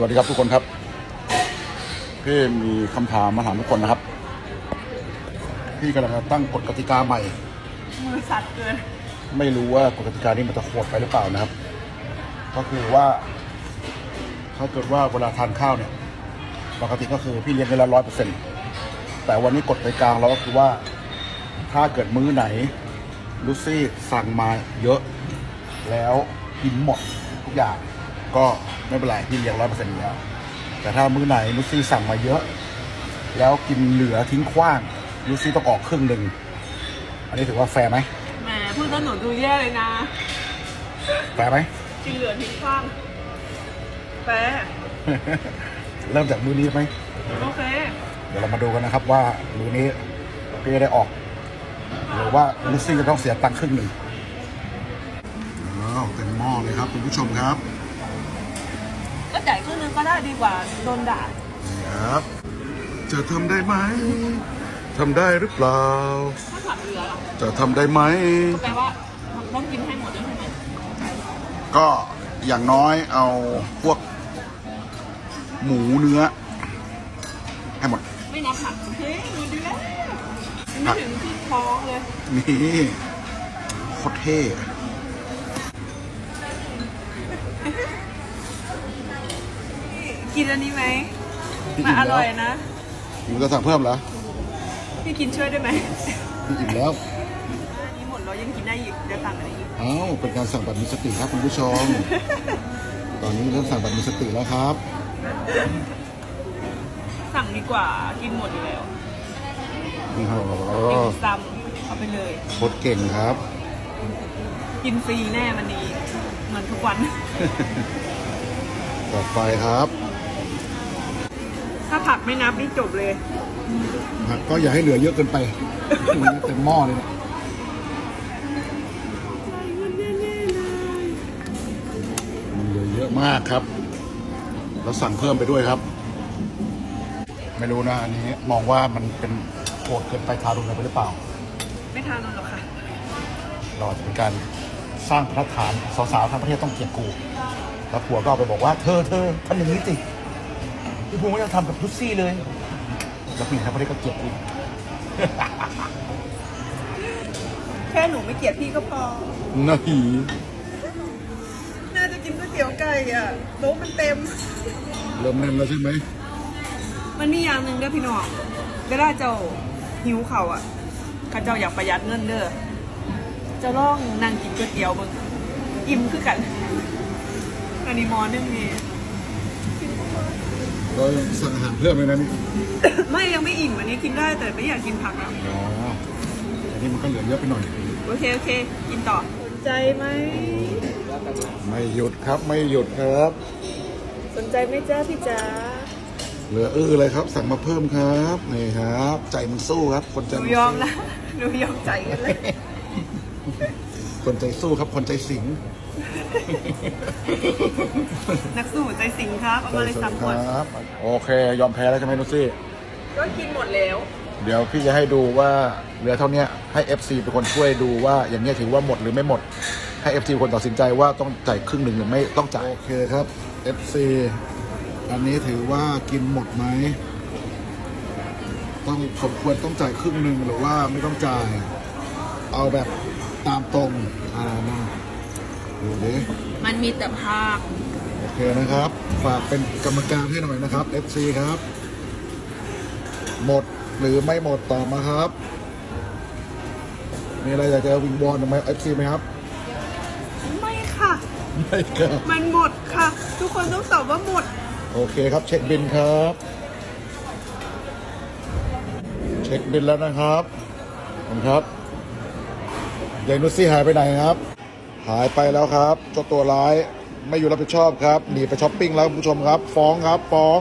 วัสดีครับทุกคนครับ พี่มีคำถามมาถามทุกคนนะครับ พี่กำลังจะตั้งกฎกติกาใหม่ มือสั่นเกิน ไม่รู้ว่ากฎกติกานี้มันจะโหดไปหรือเปล่านะครับ ก็คือว่า ถ้าเกิดว่าเวลาทานข้าวเนี่ย ปกติก็คือพี่เลี้ยงได้ละร้อยเปอร์เซ็นต์แต่วันนี้กฎกติกาของเราก็คือว่า ถ้าเกิดมื้อไหนลูซี่สั่งมาเยอะ แล้วกินหมดทุกอย่าง ก็ไม่เป็นไรพี่เลี้ยงร้อยเปอร์เซ็นต์แล้ว แต่ถ้ามื้อไหนลูซี่สั่งมาเยอะ แล้วกินเหลือทิ้งขว้างลูซี่ต้องออกครึ่งหนึ่งอันนี้ถือว่าแฟร์ไหมแหมพูดแล้วหนูดูแย่เลยนะแฟร์ไหม กินเหลือทิ้งข้างแปะเริ่มจากมือนี้ไหม โอเค เดี๋ยวเรามาดูกันนะครับว่ามือนี้พี่จะได้ออก หรือว่าลูซี่จะต้องเสียตังค์ครึ่งหนึ่งอ้าวเต็มหม้อเลยครับคุณผู้ชมครับก็ จ่ายครึ่งนึงก็ได้ดีกว่าโดนด่านี่ครับ จะทำได้ไหมทำได้หรือเปล่า ถ้าผักเหลือล่ะจะทำได้ไหม ก็แปลว่าต้องกินให้หมดด้วยใช่ไหมก็อย่างน้อยเอาพวก หมูเนื้อ ให้หมด ไม่นับผักโอเคหนูดีแล้วไม่ถึงครึ่งท้องเลย นี่โคตรเท่ กินอันนี้ไหมมันอร่อยนะมึงจะสั่งเพิ่มเหรอพี่กินช่วยได้ไหมพี่อิ่มแล้ว อันนี้หมดแล้วยังกินได้อีกเดี๋ยวสั่งอะไรอีกเอ้าเป็นการสั่งแบบมีสติครับคุณผู้ชม ตอนนี้เริ่มสั่งแบบมีสติแล้วครับสั่งดีกว่ากินหมดอยู่แล้วนี่ครับกินซ้ำเอาไปเลย โคตรเก่งครับ กินฟรีแน่วันนี้เหมือนทุกวัน ต่อไปครับ ถ้าผักไม่นับนี่จบเลย ผักก็อย่าให้เหลือเยอะเกินไปมันเต็มหม้อเลยเนี่ยมันเหลือเยอะมากครับ แล้วสั่งเพิ่มไปด้วยครับ ไม่รู้นะอันนี้มองว่ามันเป็นโหดเกินไปทารุณไปหรือเปล่า ไม่ทานหรอกค่ะ เราอาจจะเป็นการสร้างพระฐานสาวๆทั้งประเทศต้องเกลียดกู แล้วผัวก็เอาไปบอกว่าเธอเธอทำอย่างนี้สิ พี่ภูมิก็จะทำกับทุกซี่เลย แล้วผู้หญิงทั้งประเทศก็เกลียดกูแค่หนูไม่เกลียดพี่ก็พอ นาทีน่าจะกินก๋วยเตี๋ยวไก่อะโต๊ะมันเต็ม เริ่มแน่นแล้วใช่ไหมมันมีอย่างหนึ่งเด้อพี่น้องเวลาเจ้าหิวเข่าวอะข้าเจ้าอยากประหยัดเงินเด้อเจะล่องนั่งกินก๋วยเตี๋ยวมึงอิ่มคือกัน อันนี้หมอนึงนี่ เราสั่งอาหารเพิ่มเลยนะนี่ไม่ยังไม่อิ่มอันนี้กินได้แต่ไม่อยากกินผักอะอ๋ออันนี้มันก็เหลือเยอะไปหน่อย โอเคโอเค กินต่อสนใจไหมไม่หยุดครับไม่หยุดครับ สนใจไหมจ้าพี่จ๋าเหลืออื้อเลยครับ สั่งมาเพิ่มครับนี่ครับ ใจมันสู้ครับ คนใจหนูมันยอมสู้ ละหนูยอมใจกันเลย คนใจสู้ครับ คนใจสิงนักสู้ใจสิงครับเอามาเลยสามขวดครับ โอเค ยอมแพ้แล้วใช่ไหมนุชซี่ ก็กินหมดแล้ว เดี๋ยวพี่จะให้ดูว่าเหลือเท่าเนี้ยให้ FC เป็นคนช่วยดูว่าอย่างเงี้ยถือว่าหมดหรือไม่หมด ให้ FC เป็นคนตัดสินใจว่าต้องจ่ายครึ่งหนึ่งหรือไม่ต้องจ่าย โอเคครับ FC อันนี้ถือว่ากินหมดไหม ต้องสมควรต้องจ่ายครึ่งหนึ่งหรือว่าไม่ต้องจ่าย เอาแบบ ตามตรงอ่ามาดูดิมันมีแต่ผักโอเคนะครับ ฝากเป็นกรรมการให้หน่อยนะครับ FC ครับ หมดหรือไม่หมดตอบมาครับ มีอะไรอยากจะวิงวอนไหม FC ไหมครับ ไม่ค่ะ ไม่ครับ มันหมดค่ะ ทุกคนต้องตอบว่าหมด โอเคครับ เช็คบินครับ เช็คบินแล้วนะครับขอบคุณครับ ยายนุชซี่หายไปไหนครับ หายไปแล้วครับเจ้าตัวร้ายไม่อยู่รับผิดชอบครับหนีไปช้อปปิ้งแล้วคุณผู้ชมครับ ฟ้องครับฟ้อง